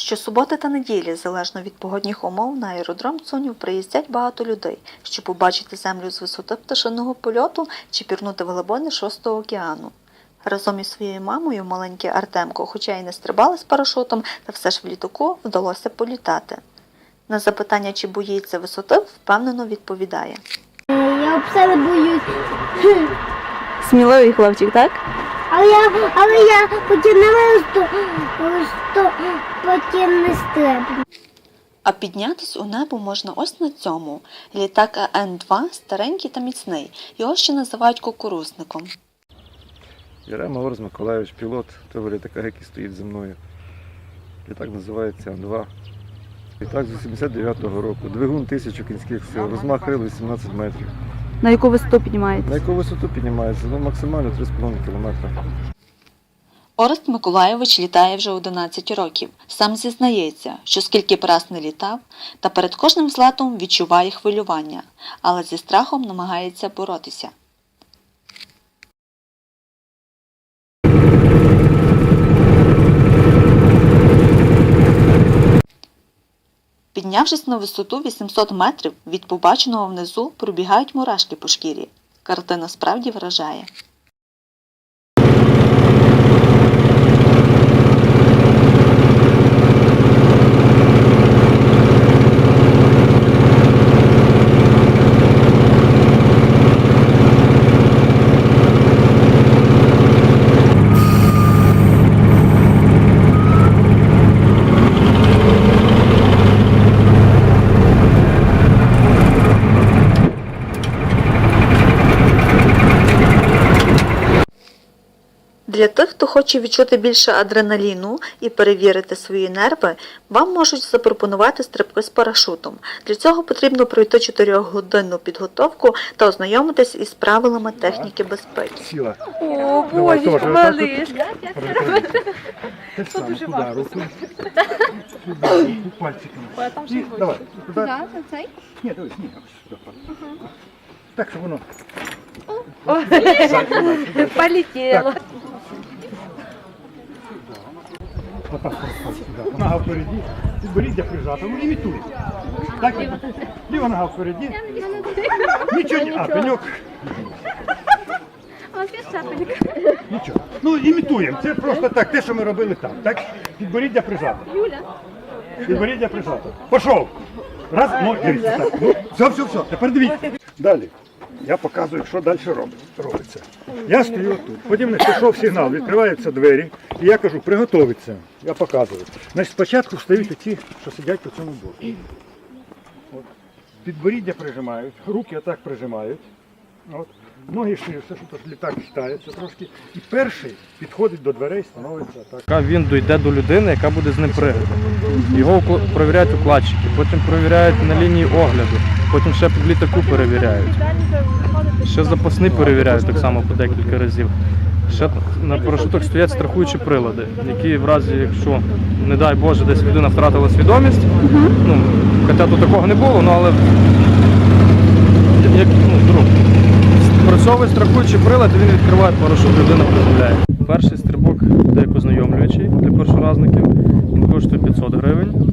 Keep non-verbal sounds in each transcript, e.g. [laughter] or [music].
Щосуботи та неділі, залежно від погодних умов, на аеродром Цунів приїздять багато людей, щоб побачити землю з висоти пташиного польоту чи пірнути в глибини шостого океану. Разом із своєю мамою маленький Артемко, хоча й не стрибали з парашутом, та все ж в літаку вдалося політати. На запитання, чи боїться висоти, впевнено відповідає. Я взагалі боюсь. Сміливий хлопчик, так? Але я, але я потім не висту, висту, потім не стрибну. А піднятись у небо можна ось на цьому. Літак АН-2 старенький та міцний. Його ще називають кукурузником. Ярема Орз Миколаївич, пілот того літака, який стоїть зі мною. Літак називається Ан-2. Літак з 89-го року. Двигун 1000 кінських сил, розмах крил 18 метрів. На яку висоту піднімаєте? На яку висоту піднімається? Ну, максимально 3,5 кілометри. Орест Миколайович літає вже 11 років. Сам зізнається, що скільки б раз не літав, та перед кожним злетом відчуває хвилювання, але зі страхом намагається боротися. Піднявшись на висоту 800 метрів, від побаченого внизу пробігають мурашки по шкірі. Картина справді вражає. Для тих, хто хоче відчути більше адреналіну і перевірити свої нерви, вам можуть запропонувати стрибки з парашутом. Для цього потрібно пройти 4-годинну підготовку та ознайомитись із правилами техніки безпеки. Сіла. О, Давай, боже, малиш. Руку. [laughs] Сюди, пальчиками. І, давай, туди. Ні, дивись, ні. Так, щоб воно. Полетіло. Отак, отак, сюди. Нога впереді, підборіддя прижата, ну імітуй. Так, ліва нога впереді. Нічого, не- а, пеньок. Нічого. Ну, імітуємо. Це просто так, те, що ми робили там. Так? Підборіддя прижато. Юля. Підборіддя прижато. Пішов. Раз, ну, дивіться, так. Ну, все, все, все. Тепер дивіться. Далі. Я показую, що далі робиться. Я стою тут. Потім не пішов сигнал, відкриваються двері. І я кажу, приготовиться. Я показую. Значить, спочатку встають ті, що сидять по цьому боку. Підборіддя прижимають, руки отак прижимають. От. Ноги ширше, що тож літак хитається трошки. І перший підходить до дверей, становиться так. Він дійде до людини, яка буде з ним пригати. Його перевіряють укладчики, потім перевіряють на лінії огляду, потім ще в літаку перевіряють. Ще запасний перевіряють так само по декілька разів. Ще на парашутах стоять страхуючі прилади, які в разі, якщо, не дай Боже, десь людина втратила свідомість, ну, хоча тут такого не було, ну, але як ну, вдруг Спрацьовує страхуючий прилад, він відкриває парашут, людина приземляє. Перший стрибок як для першоразників, він коштує 500 гривень.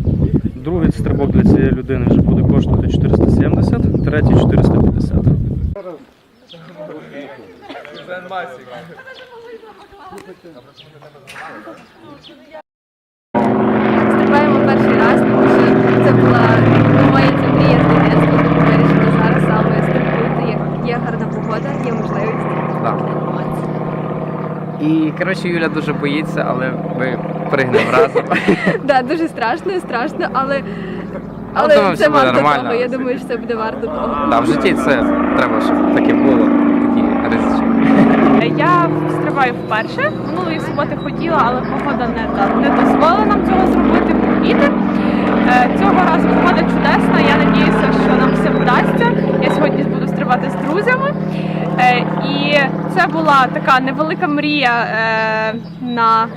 Другий стрибок для цієї людини вже буде коштувати 470, третій 450. Стрибаємо перший раз, тому що це була моя ця мрія з дитинства, тому вирішила зараз саме стрибнути. Є, є гарна погода, є можливість. Так. І коротше Юля дуже боїться, але ми пригнемо разом. [laughs] Да, дуже страшно, страшно, але, Але думаю, все це буде варто нормально. того. Я думаю, що це буде варто того. Та в житті це треба, щоб таке було, такі ризичі. Я стрибаю вперше. Минулої суботи хотіла, але погода не, да- не дозволила нам цього зробити. вітер. Е, Цього разу погода чудесна. Я надіюся, що нам все вдасться. Я сьогодні буду стрибати з друзями. Е, І це була така невелика мрія е, на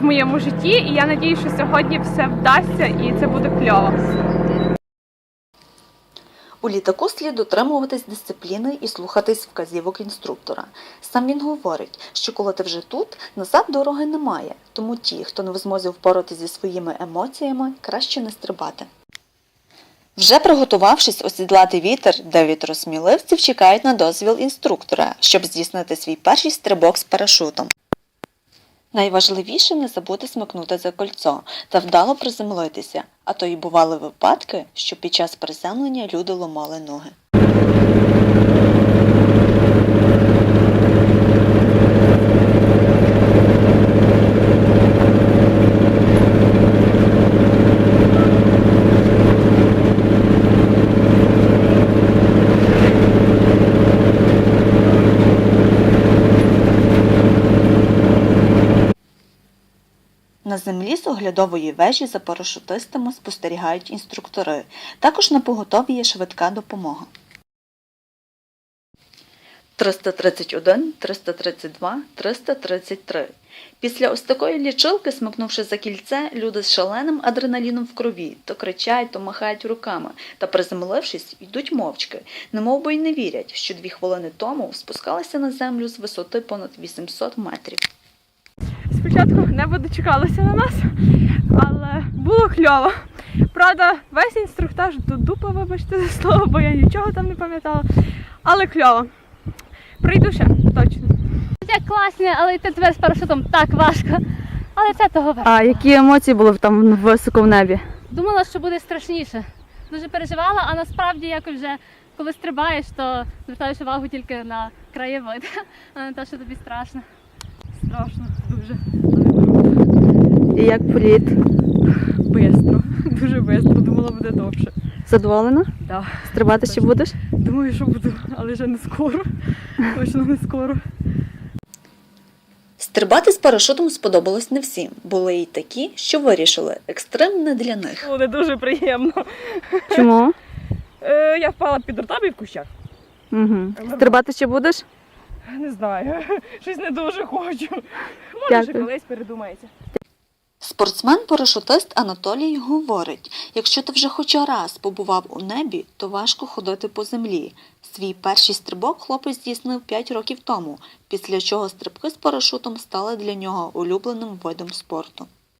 в моєму житті. І я надіюся, що сьогодні все вдасться і це буде кльово. У літаку слід дотримуватись дисципліни і слухатись вказівок інструктора. Сам він говорить, що коли ти вже тут, назад дороги немає, тому ті, хто не в змозі впоратися зі своїми емоціями, краще не стрибати. Вже приготувавшись осідлати вітер, дев'ятеро сміливців чекають на дозвіл інструктора, щоб здійснити свій перший стрибок з парашутом. Найважливіше не забути смикнути за кольцо та вдало приземлитися, а то й бували випадки, що під час приземлення люди ломали ноги. Землі з оглядової вежі за парашутистами спостерігають інструктори. Також на поготові є швидка допомога. 331, 332, 333. Після ось такої лічилки, смикнувши за кільце, люди з шаленим адреналіном в крові то кричать, то махають руками та, приземлившись, йдуть мовчки, немов би й не вірять, що дві хвилини тому спускалися на землю з висоти понад 800 метрів. Спочатку небо дочекалося на нас, але було кльово. Правда, весь інструктаж до дупа, вибачте за слово, бо я нічого там не пам'ятала. Але кльово. Прийду ще, точно. Як класне, але йти тепер з парашутом так важко. Але це того варто. А які емоції були там високо в небі? Думала, що буде страшніше. Дуже переживала, а насправді якось вже коли стрибаєш, то звертаєш увагу тільки на краєвид, [laughs] а не те, що тобі страшно. Страшно, дуже. І як політ? Бистро. [laughs] Дуже бистро. Думала, буде довше. Задоволена? Да. Стрибати ще будеш? Думаю, що буду, але вже не скоро. [laughs] Точно не скоро. Стрибати з парашутом сподобалось не всім. Були й такі, що вирішили, екстрем не для них. Буде дуже приємно. Чому? [laughs] Е, я впала під ротами в кущах. Угу. Стрибати ще будеш? [laughs] Не знаю. [laughs] Щось не дуже хочу. Може, Дякую. ще колись передумається. Спортсмен-парашутист Анатолій говорить: якщо ти вже хоч раз побував у небі, то важко ходити по землі. Свій перший стрибок хлопець здійснив 5 років тому, після чого стрибки з парашутом стали для нього улюбленим видом спорту.